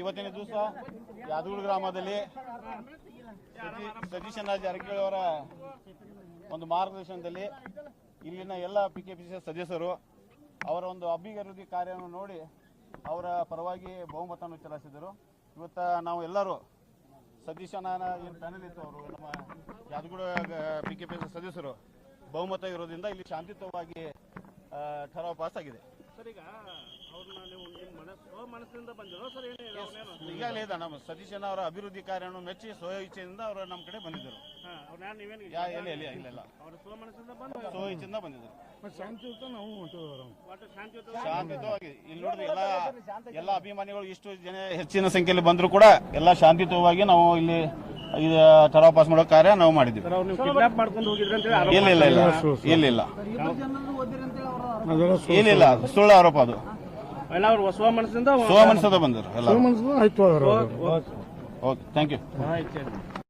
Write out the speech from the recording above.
ಇವತ್ತಿನ ದಿವಸ ಯಾದಗೂಡು ಗ್ರಾಮದಲ್ಲಿ ಸತೀಶ್ ಸತೀಶಣ್ಣ ಜಾರಕಿಹೊಳಿ ಅವರ ಒಂದು ಮಾರ್ಗದರ್ಶನದಲ್ಲಿ ಇಲ್ಲಿನ ಎಲ್ಲ ಪಿ ಕೆ ಪಿ ಸಿ ಸದಸ್ಯರು ಅವರ ಒಂದು ಅಭಿವೃದ್ಧಿ ಕಾರ್ಯವನ್ನು ನೋಡಿ ಅವರ ಪರವಾಗಿ ಬಹುಮತವನ್ನು ಚಲಾಯಿಸಿದರು. ಇವತ್ತು ನಾವು ಎಲ್ಲರೂ ಸತೀಶ್ ಏನು ಪ್ಯಾನಲ್ ಇತ್ತು ಅವರು, ನಮ್ಮ Yadagudu P K P C ಸದಸ್ಯರು ಬಹುಮತ ಇರೋದ್ರಿಂದ ಇಲ್ಲಿ ಶಾಂತಿಯುತವಾಗಿ ಠರಾವ್ ಪಾಸ್ ಆಗಿದೆ. ಈಗಾಗಲೇ ಇದೆ. ನಮ್ಮ ಸತೀಶಣ್ಣ ಅವರ ಅಭಿವೃದ್ಧಿ ಕಾರ್ಯವನ್ನು ಮೆಚ್ಚಿ ಸ್ವಯ ಇಚ್ಛೆಯಿಂದ ಅವರು ನಮ್ಮ ಕಡೆ ಬಂದಿದ್ದರು. ಸ್ವಯ ಇಚ್ಛೆಯಿಂದ ಬಂದಿದ್ದರು. ಶಾಂತಿಯುತ ನಾವು ಶಾಂತಿಯುತವಾಗಿ ಇಲ್ಲಿ ನೋಡಿದ್ರೆ ಎಲ್ಲ ಎಲ್ಲ ಅಭಿಮಾನಿಗಳು ಇಷ್ಟು ಜನ ಹೆಚ್ಚಿನ ಸಂಖ್ಯೆಯಲ್ಲಿ ಬಂದರೂ ಕೂಡ ಎಲ್ಲ ಶಾಂತಿಯುತವಾಗಿ ನಾವು ಇಲ್ಲಿ ಇದು ಠರಾವ್ ಪಾಸ್ ಮಾಡೋ ಕಾರ್ಯ ನಾವು ಮಾಡಿದ್ವಿ ಸರ್ ಅವ್ರು ಕಿಡ್ನಾಪ್ ಮಾಡ್ಕೊಂಡು ಹೋಗಿದ್ರಿ ಅಂತ ಆರೋಪ ಇಲ್ಲ ಇಲ್ಲ ಇಲ್ಲ. ಇಲ್ಲ ಇಲ್ಲ. ಇಲ್ಲ ಇಲ್ಲ. ಸುಳ್ಳು ಆರೋಪ ಅದು. ಎಲ್ಲ ಅವ್ರು ಸ್ವ ಮನಸ್ಸಿಂದ ಸ್ವಮನಸದ ಬಂದರು ಎಲ್ಲ. ಆಯ್ತು ಓಕೆ ಥ್ಯಾಂಕ್ ಯು ಆಯ್ತು